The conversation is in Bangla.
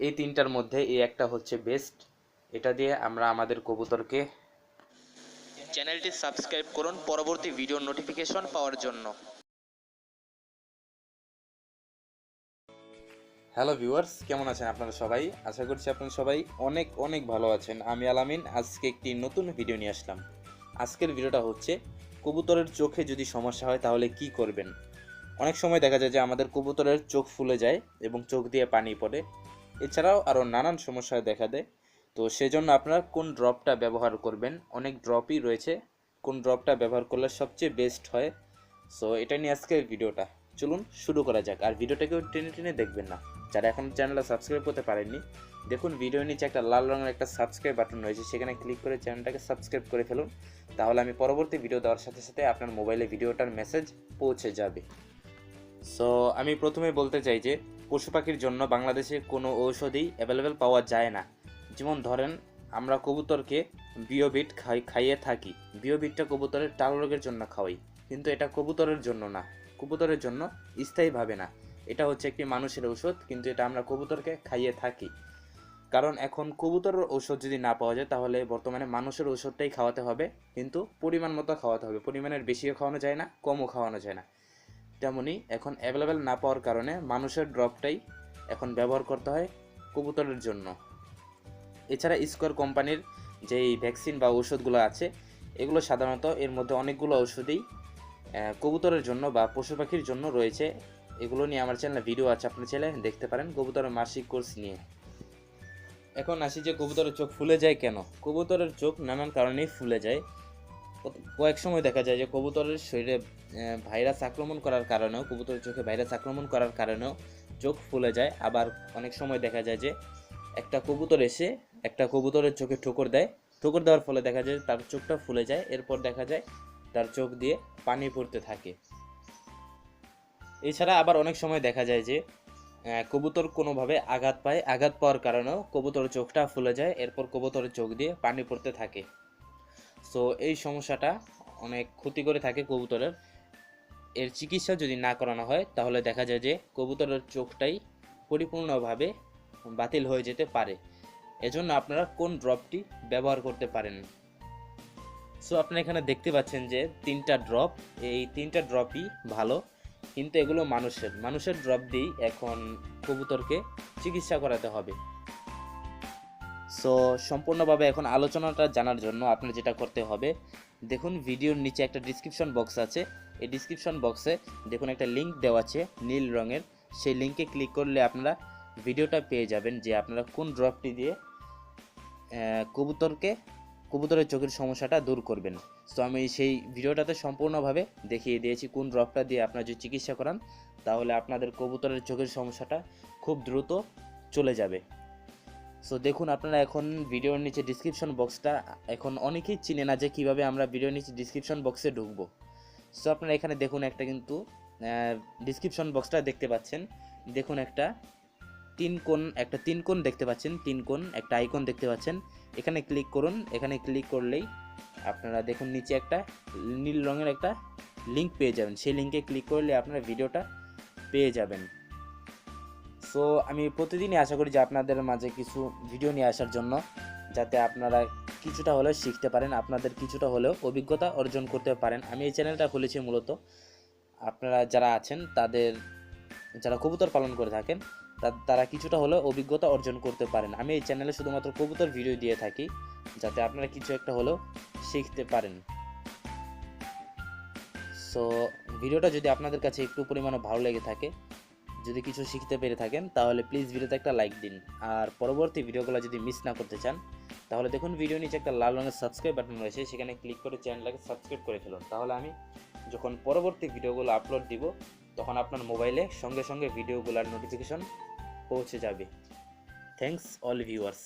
এই তিনটার মধ্যে এই একটা হচ্ছে বেস্ট এটা দিয়ে আমরা আমাদের কবুতরকে চ্যানেলটি সাবস্ক্রাইব করুন পরবর্তী ভিডিও নোটিফিকেশন পাওয়ার জন্য। হ্যালো ভিউয়ার্স কেমন আছেন আপনারা সবাই? আশা করছি আপনারা সবাই অনেক অনেক ভালো আছেন। আমি আলামিন আজকে একটি নতুন ভিডিও নিয়ে আসলাম। আজকের ভিডিওটা হচ্ছে কবুতরের চোখে যদি সমস্যা হয় তাহলে কি করবেন? অনেক সময় দেখা যায় যে আমাদের কবুতরের চোখ ফুলে যায় এবং চোখ দিয়ে পানি পড়ে। এছাড়াও আরও নানান সমস্যা দেখা দেয়। তো সেজন্য আপনারা কোন ড্রপটা ব্যবহার করবেন? অনেক ড্রপই রয়েছে। কোন ড্রপটা ব্যবহার করলে সবচেয়ে বেস্ট হয়? সো এটা নিয়ে আজকের ভিডিওটা। চলুন শুরু করা যাক। আর ভিডিওটাকেও টেনে টেনে দেখবেন না। যারা এখন চ্যানেলটা সাবস্ক্রাইব করতে পারেননি, দেখুন ভিডিওর নিচে একটা লাল রঙের একটা সাবস্ক্রাইব বাটন রয়েছে। সেখানে ক্লিক করে চ্যানেলটাকে সাবস্ক্রাইব করে ফেলুন। তাহলে আমি পরবর্তী ভিডিও দেওয়ার সাথে সাথে আপনার মোবাইলে ভিডিওটার মেসেজ পৌঁছে যাবে। সো আমি প্রথমে বলতে চাই যে পশু পাখির জন্য বাংলাদেশে কোনো ঔষধই অ্যাভেলেবেল পাওয়া যায় না। যেমন ধরেন, আমরা কবুতরকে বিওবিট খাই, খাইয়ে থাকি। বিওবিটটা কবুতরের টাল রোগের জন্য খাওয়াই, কিন্তু এটা কবুতরের জন্য না। কবুতরের জন্য স্থায়ীভাবে না। এটা হচ্ছে একটি মানুষের ঔষধ, কিন্তু এটা আমরা কবুতরকে খাইয়ে থাকি। কারণ এখন কবুতরের ঔষধ যদি না পাওয়া যায়, তাহলে বর্তমানে মানুষের ঔষধটাই খাওয়াতে হবে, কিন্তু পরিমাণ মতো খাওয়াতে হবে। পরিমাণের বেশিও খাওয়ানো যায় না, কমও খাওয়ানো যায় না। তেমনি এখন অ্যাভেলেবেল না পাওয়ার কারণে মানুষের ড্রপটাই এখন ব্যবহার করতে হয় কবুতরের জন্য। এছাড়া স্কোয়ার কোম্পানির যেই ভ্যাকসিন বা ঔষধগুলো আছে এগুলো সাধারণত এর মধ্যে অনেকগুলো ঔষধই আহ, কবুতরের জন্য বা পশু পাখির জন্য রয়েছে। এগুলো নিয়ে আমার চ্যানেলে ভিডিও আছে আপনি চাইলে দেখতে পারেন কবুতরের মাসিক কোর্স নিয়ে। এখন আসি যে কবুতরের চোখ ফুলে যায় কেন? কবুতরের চোখ নানান কারণেই ফুলে যায়। কয়েক সময় দেখা যায় যে কবুতরের শরীরে ভাইরাস আক্রমণ করার কারণেও, কবুতরের চোখে ভাইরাস আক্রমণ করার কারণেও চোখ ফুলে যায়। আবার অনেক সময় দেখা যায় যে একটা কবুতর এসে একটা কবুতরের চোখে ঠোকর দেয়। ঠোকর দেওয়ার ফলে দেখা যায় তার চোখটা ফুলে যায়, এরপর দেখা যায় তার চোখ দিয়ে পানি পড়তে থাকে। এছাড়া আবার অনেক সময় দেখা যায় যে কবুতর কোনোভাবে আঘাত পায়। আঘাত পাওয়ার কারণেও কবুতরের চোখটা ফুলে যায়, এরপর কবুতরের চোখ দিয়ে পানি পড়তে থাকে। সো এই সমস্যাটা অনেক ক্ষতি করে থাকে কবুতরের। এর চিকিৎসা যদি না করানো হয়, তাহলে দেখা যায় যে কবুতরের চোখটাই পরিপূর্ণভাবে বাতিল হয়ে যেতে পারে। এজন্য আপনারা কোন ড্রপটি ব্যবহার করতে পারেন? সো আপনারা এখানে দেখতে পাচ্ছেন যে তিনটা ড্রপ। এই তিনটা ড্রপই ভালো, কিন্তু এগুলো মানুষের। মানুষের ড্রপ দিয়েই এখন কবুতরকে চিকিৎসা করাতে হবে। সো সম্পূর্ণভাবে এখন আলোচনাটা জানার জন্য আপনার যেটা করতে হবে, দেখুন ভিডিওর নিচে একটা ডিসক্রিপশন বক্স আছে। এই ডিসক্রিপশন বক্সে দেখুন একটা লিংক দেওয়া আছে নীল রঙের। সেই লিঙ্কে ক্লিক করলে আপনারা ভিডিওটা পেয়ে যাবেন যে আপনারা কোন ড্রপটি দিয়ে কবুতরকে, কবুতরের চোখের সমস্যাটা দূর করবেন। তো আমি সেই ভিডিওটাতে সম্পূর্ণভাবে দেখিয়ে দিয়েছি কোন ড্রপটা দিয়ে আপনারা যদি চিকিৎসা করান, তাহলে আপনাদের কবুতরের চোখের সমস্যাটা খুব দ্রুত চলে যাবে। সো দেখুন, আপনারা এখন ভিডিওর নিচে ডিসক্রিপশন বক্সটা এখন অনেকেই চিনে না যে কীভাবে আমরা ভিডিওর নিচে ডিসক্রিপশন বক্সে ঢুকবো। সো আপনারা এখানে দেখুন একটা কিন্তু ডিসক্রিপশন বক্সটা দেখতে পাচ্ছেন। দেখুন একটা তিন কোণ, একটা তিন কোণ দেখতে পাচ্ছেন, তিন কোণ, একটা আইকন দেখতে পাচ্ছেন। এখানে ক্লিক করুন, এখানে ক্লিক করলেই আপনারা দেখুন নিচে একটা নীল রঙের একটা লিংক পেয়ে যাবেন। সেই লিঙ্কে ক্লিক করলে আপনারা ভিডিওটা পেয়ে যাবেন। সো আমি প্রতিদিনই আশা করি যে আপনাদের মাঝে কিছু ভিডিও নিয়ে আসার জন্য, যাতে আপনারা কিছুটা হলেও শিখতে পারেন, আপনাদের কিছুটা হলেও অভিজ্ঞতা অর্জন করতে পারেন। আমি এই চ্যানেলটা খুলেছি মূলত। আপনারা যারা আছেন, তাদের, যারা কবুতর পালন করে থাকেন তারা কিছুটা হলেও অভিজ্ঞতা অর্জন করতে পারেন। আমি এই চ্যানেলে শুধুমাত্র কবুতর ভিডিও দিয়ে থাকি, যাতে আপনারা কিছু একটা হলেও শিখতে পারেন। সো ভিডিওটা যদি আপনাদের কাছে একটু পরিমাণে ভালো লেগে থাকে যদি কিছু শিখতে পেরে থাকেন, তাহলে প্লিজ ভিডিওতে একটা লাইক দিন। আর পরবর্তী ভিডিওগুলো যদি মিস না করতে চান, তাহলে দেখুন ভিডিও নিচে একটা লাল রঙের সাবস্ক্রাইব বাটন রয়েছে, সেখানে ক্লিক করে চ্যানেলটাকে সাবস্ক্রাইব করে ফেলুন। তাহলে আমি যখন পরবর্তী ভিডিওগুলো আপলোড দিব, তখন আপনার মোবাইলে সঙ্গে সঙ্গে ভিডিওগুলোর নোটিফিকেশন পৌঁছে যাবে। Thanks all viewers